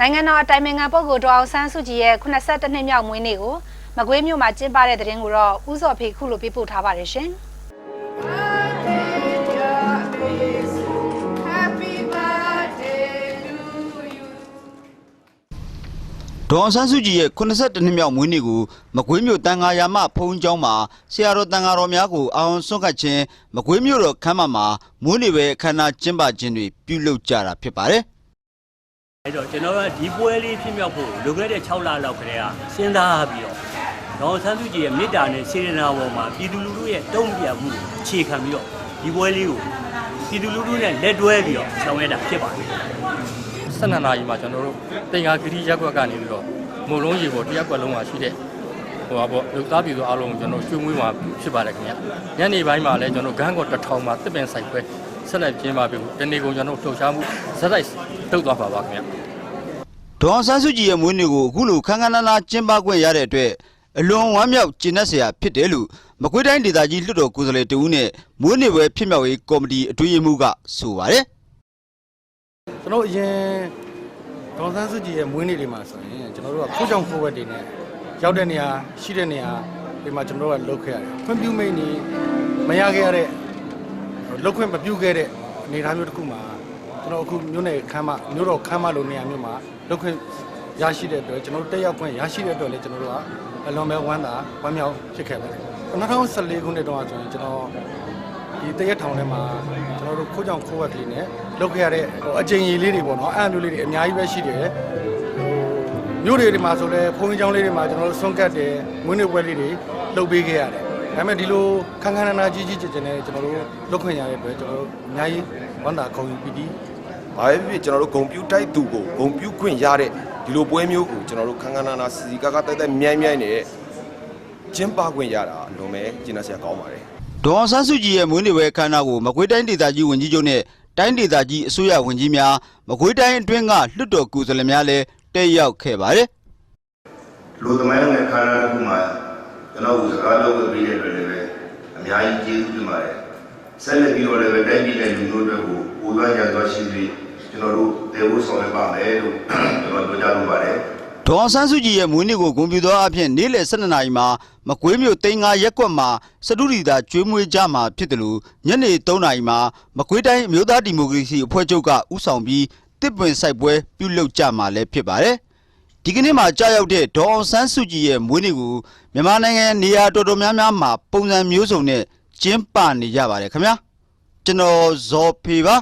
နိုင်ငံတော်အတိုင်ပင်ခံပုဂ္ဂိုလ်ဒေါ်အောင်ဆန်းစုကြည်ရဲ့82နှစ်မြောက်မွေးနေ့ကိုမကွေးမြို့မှာကျင်းပတဲ့တဲ့ရင်ကိုတော့ဥစော်ဖေခုလိုပြပို့ထားပါတယ်ရှင် Happy birthday to you. ဒေါ်အောင်ဆန်းစုကြည်ရဲ့82နှစ်မြောက်မွေးနေ့ကိုမကွေးမြို့တန်ဃာယာမဖုံးကျောင်းမှာဆရာတော်တန်ဃာတော်များကိုအာရုံစွန့်ခတ်ခြင်းမကွေးမြို့တော်ခမ်းမမှာမွေးနေ့ပဲအခမ်းအနားကျင်းပခြင်းတွေပြုလုပ်ကြတာဖြစ်ပါတယ် အဲ့တော့ကျွန်တော်ကဒီပွဲလေးဖြစ်မြောက်ဖို့လွန်ခဲ့တဲ့6လလောက်ခရဲကစဉ်းစားပြီးတော့ဒေါ်ဆန်းစုကြည်ရဲ့မေတ္တာနဲ့စေရနာပေါ်မှာပြည်သူလူထုရဲ့တုံ့ပြန်မှုကိုအခြေခံပြီးတော့ဒီပွဲလေးကိုပြည်သူလူထုနဲ့လက်တွဲပြီးတော့ဆောင်ရွက်တာဖြစ်ပါတယ်12နာရီမှာကျွန်တော်တို့တင်ငါဂရီရက်ကွက်ကနေပြီးတော့မုံလုံးရေပေါ်တစ်ရက်ကွက်လုံးမှာရှိတဲ့ဟိုပါပေါ့လူသားပြည်သူအားလုံးကိုကျွန်တော်ကျွေးမွေးမှာဖြစ်ပါတယ်ခင်ဗျညနေပိုင်းမှာလည်းကျွန်တော်ဂန်းကောတစ်ထောင်မှာတစ်ပင်ဆိုင်ပွဲ ဆက်လက်ကျင်းပပြီးတနေ့ကုန်ကျွန်တော်လှုပ်ရှားမှုဇက်တိုက်တုတ်သွားပါပါခင်ဗျဒေါ်အောင်ဆန်းစုကြည်ရဲ့မွေးနေ့ကိုအခုလိုခမ်းခမ်းနားနားကျင်းပခွင့်ရတဲ့အတွက်အလွန်ဝမ်းမြောက်ကျေနပ်စရာဖြစ်တယ်လို့မကွေးတိုင်းဒေသကြီးလွှတ်တော်ကိုယ်စားလှယ်တဦးနဲ့မွေးနေ့ပွဲဖြစ်မြောက်ရေးကော်မတီအထွေအမှုကဆိုပါတယ်ကျွန်တော်အရင်ဒေါ်စန်းစုကြည်ရဲ့မွေးနေ့တွေမှာဆိုရင်ကျွန်တော်တို့ကခိုးကြောင်ခိုးဝက်တွေနဲ့ရောက်တဲ့နေရာရှိတဲ့နေရာဒီမှာကျွန်တော်တို့ကလုတ်ခဲ့ရတယ်ခွင့်ပြုမိတ်နေမရခဲ့ရတဲ့ လုတ်ခွင့်မပြုခဲ့တဲ့အနေအထားမျိုးတစ်ခုမှာကျွန်တော်အခုမြို့နယ်ခမ်းမမြို့တော်ခမ်းမလိုနေရာမျိုးမှာလုတ်ခွင့်ရရှိတဲ့အတွက်ကျွန်တော်တို့တက်ရောက်ခွင့်ရရှိတဲ့အတွက်လည်းကျွန်တော်တို့ကအလွန်ပဲဝမ်းသာဝမ်းမြောက်ဖြစ်ခဲ့ပါတယ်2014ခုနှစ်တုန်းကဆိုရင်ကျွန်တော်ဒီတရက်ထောင်ထဲမှာကျွန်တော်တို့ခိုးကြောင်ခိုးဝက်ကလေးနဲ့လုပ်ခဲ့ရတဲ့ဟိုအကျဉ်းကြီးလေးတွေပေါ့နော်အဲ့အမျိုးလေးတွေအများကြီးပဲရှိတယ်ဟိုမြို့တွေတွေမှာဆိုလဲဖုန်းကြီးကျောင်းလေးတွေမှာကျွန်တော်တို့ဆွန့်ကတ်တယ်မွေးနေ့ပွဲလေးတွေလုပ်ပေးခဲ့ရတယ် ဒါပေမဲ့ဒီလိုခန်းခန်းနာနာကြီးကြီးကျယ်ကျယ်နဲ့ကျွန်တော်တို့လုပ်ခွင့်ရတဲ့အတွက်ကျွန်တော်တို့အများကြီးဝမ်းသာခုံယူပြီးပြီး။ဘာပဲဖြစ်ဖြစ်ကျွန်တော်တို့ဂုံပြူတိုက်သူကိုဂုံပြူခွင့်ရတဲ့ဒီလိုပွဲမျိုးကိုကျွန်တော်တို့ခန်းခန်းနာနာစီစီကားကားတိုက်တိုက်မြိုင်းမြိုင်းနဲ့ကျင်းပခွင့်ရတာအလွန်ပဲကျင်းနေစရာကောင်းပါတယ်။ဒေါ်အောင်ဆန်းစုကြည်ရဲ့မွေးနေ့ပွဲအခမ်းအနားကိုမကွေးတိုင်းဒေသကြီးဝန်ကြီးချုပ်နဲ့တိုင်းဒေသကြီးအစိုးရဝန်ကြီးများမကွေးတိုင်းအတွင်းကလွှတ်တော်ကိုယ်စားလှယ်များလည်းတက်ရောက်ခဲ့ပါတယ်လူသမိုင်းနဲ့ခန္ဓာတစ်ခုမှာ ကျွန်တော်ကစကားလုပ်ပြီးတဲ့အတွက်လည်းပဲအများကြီးကျေးဇူးတင်ပါတယ်ဆက်လက်ပြီးတော့လည်းပဲတိုင်းပြည်နဲ့လူမျိုးတွေကိုပူဇော်ရသောရှိပြီးကျွန်တော်တို့တေဖို့ဆောင်ရွက်ပါမယ်လို့ကျွန်တော်ပြောကြားလိုပါတယ်။ဒေါ်အောင်ဆန်းစုကြည်ရဲ့မွေးနေ့ကိုဂုဏ်ပြုသောအဖြစ်နေ့လယ်12နာရီမှာမကွေးမြို့တိန်ငါရက်ကွက်မှာစတုဒီတာကျွေးမွေးကြမှာဖြစ်တယ်လို့ညနေ3နာရီမှာမကွေးတိုင်းအမျိုးသားဒီမိုကရေစီအဖွဲ့ချုပ်ကဥဆောင်ပြီးတစ်ပင်ဆိုင်ပွဲပြုလုပ်ကြမှာလည်းဖြစ်ပါတယ်။ ဒီကနေ့မှာကြာရောက်တဲ့ဒေါ်အောင်ဆန်းစုကြည်ရဲ့မွေးနေ့ကိုမြန်မာနိုင်ငံနေရာတော်တော်များများမှာပုံစံမျိုးစုံနဲ့ကျင်းပနေကြပါတယ်ခင်ဗျာ။ကျွန်တော်ဇော်ဖေပါ